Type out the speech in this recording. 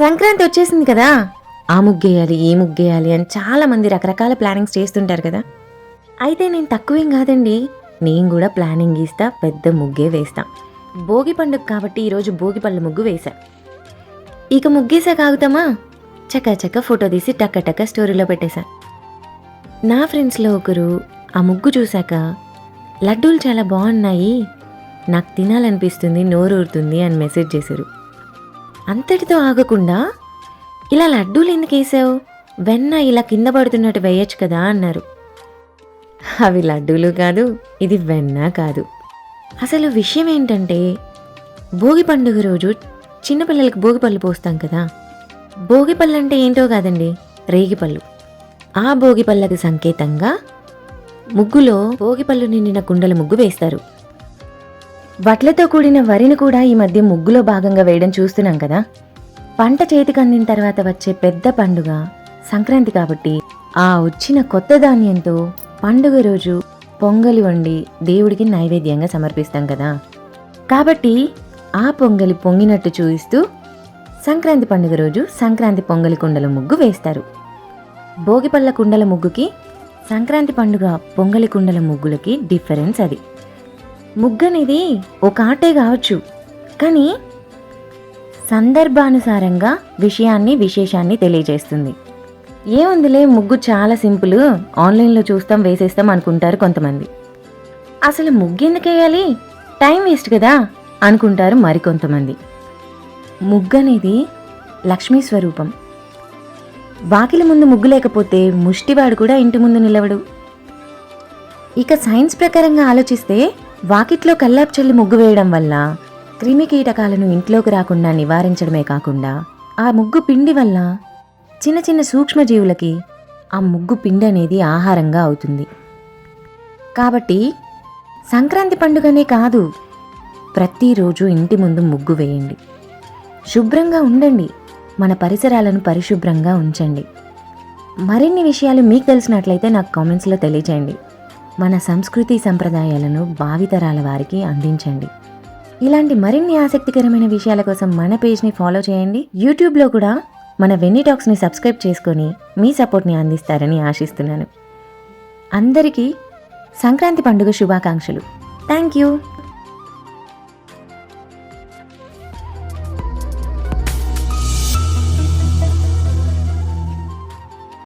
సంక్రాంతి వచ్చేసింది కదా. ఆ ముగ్గేయాలి ఈ ముగ్గేయాలి అని చాలామంది రకరకాల ప్లానింగ్స్ చేస్తుంటారు కదా. అయితే నేను తక్కువేం కాదండి. నేను కూడా ప్లానింగ్ గీస్తా పెద్ద ముగ్గే వేస్తా. భోగి పండుగ కాబట్టి ఈరోజు భోగి పళ్ళ ముగ్గు వేశా. ఇక ముగ్గేసా కాగుతామా? చక్క చక్క ఫోటో తీసి టక్క టక్క స్టోరీలో పెట్టేశా. నా ఫ్రెండ్స్లో ఒకరు ఆ ముగ్గు చూశాక లడ్డూలు చాలా బాగున్నాయి నాకు తినాలనిపిస్తుంది నోరూరుతుంది అని మెసేజ్ చేశారు. అంతటితో ఆగకుండా ఇలా లడ్డూలు ఎందుకు వేసావు? వెన్న ఇలా కింద పడుతున్నట్టు వేయచ్చు కదా అన్నారు. అవి లడ్డూలు కాదు ఇది వెన్న కాదు. అసలు విషయం ఏంటంటే భోగి పండుగ రోజు చిన్నపిల్లలకి భోగిపళ్ళు పోస్తాం కదా. భోగి పళ్ళు అంటే ఏంటో కాదండి రేగిపళ్ళు ఆ భోగిపళ్ళకి సంకేతంగా ముగ్గులో భోగిపళ్ళు నిండిన కుండల ముగ్గు వేస్తారు. వడ్లతో కూడిన వరిని కూడా ఈ మధ్య ముగ్గులో భాగంగా వేయడం చూస్తున్నాం కదా. పంట చేతికి అందిన తర్వాత వచ్చే పెద్ద పండుగ సంక్రాంతి కాబట్టి ఆ వచ్చిన కొత్త ధాన్యంతో పండుగ రోజు పొంగలి వండి దేవుడికి నైవేద్యంగా సమర్పిస్తాం కదా. కాబట్టి ఆ పొంగలి పొంగినట్టు చూయిస్తూ సంక్రాంతి పండుగ రోజు సంక్రాంతి పొంగలి కుండల ముగ్గు వేస్తారు. భోగిపళ్ళ కుండల ముగ్గుకి సంక్రాంతి పండుగ పొంగలి కుండల ముగ్గులకి డిఫరెన్స్ అది. ముగ్గు అనేది ఒక ఆటే కావచ్చు. కానీ సందర్భానుసారంగా విషయాన్ని విశేషాన్ని తెలియజేస్తుంది. ఏముందిలే ముగ్గు చాలా సింపుల్ ఆన్లైన్లో చూస్తాం వేసేస్తాం అనుకుంటారు కొంతమంది. అసలు ముగ్గు ఎందుకు వేయాలి టైం వేస్ట్ కదా అనుకుంటారు మరికొంతమంది. ముగ్గు అనేది లక్ష్మీ స్వరూపం. వాకిలి ముందు ముగ్గు లేకపోతే ముష్టివాడు కూడా ఇంటి ముందు నిలవడు. ఇక సైన్స్ ప్రకారంగా ఆలోచిస్తే వాకిట్లో కల్లాపు చల్లి ముగ్గు వేయడం వల్ల క్రిమి కీటకాలను ఇంట్లోకి రాకుండా నివారించడమే కాకుండా ఆ ముగ్గు పిండి వల్ల చిన్న చిన్న సూక్ష్మజీవులకి ఆ ముగ్గు పిండి అనేది ఆహారంగా అవుతుంది. కాబట్టి సంక్రాంతి పండుగనే కాదు ప్రతిరోజు ఇంటి ముందు ముగ్గు వేయండి. శుభ్రంగా ఉండండి. మన పరిసరాలను పరిశుభ్రంగా ఉంచండి. మరిన్ని విషయాలు మీకు తెలిసినట్లయితే నాకు కామెంట్స్లో తెలియజేయండి. మన సంస్కృతి సంప్రదాయాలను భావితరాల వారికి అందించండి. ఇలాంటి మరిన్ని ఆసక్తికరమైన విషయాల కోసం మన పేజ్ని ఫాలో చేయండి. యూట్యూబ్లో కూడా మన వెన్నీ టాక్స్ని సబ్స్క్రైబ్ చేసుకొని మీ సపోర్ట్ని అందిస్తారని ఆశిస్తున్నాను. అందరికీ సంక్రాంతి పండుగ శుభాకాంక్షలు. Thank you.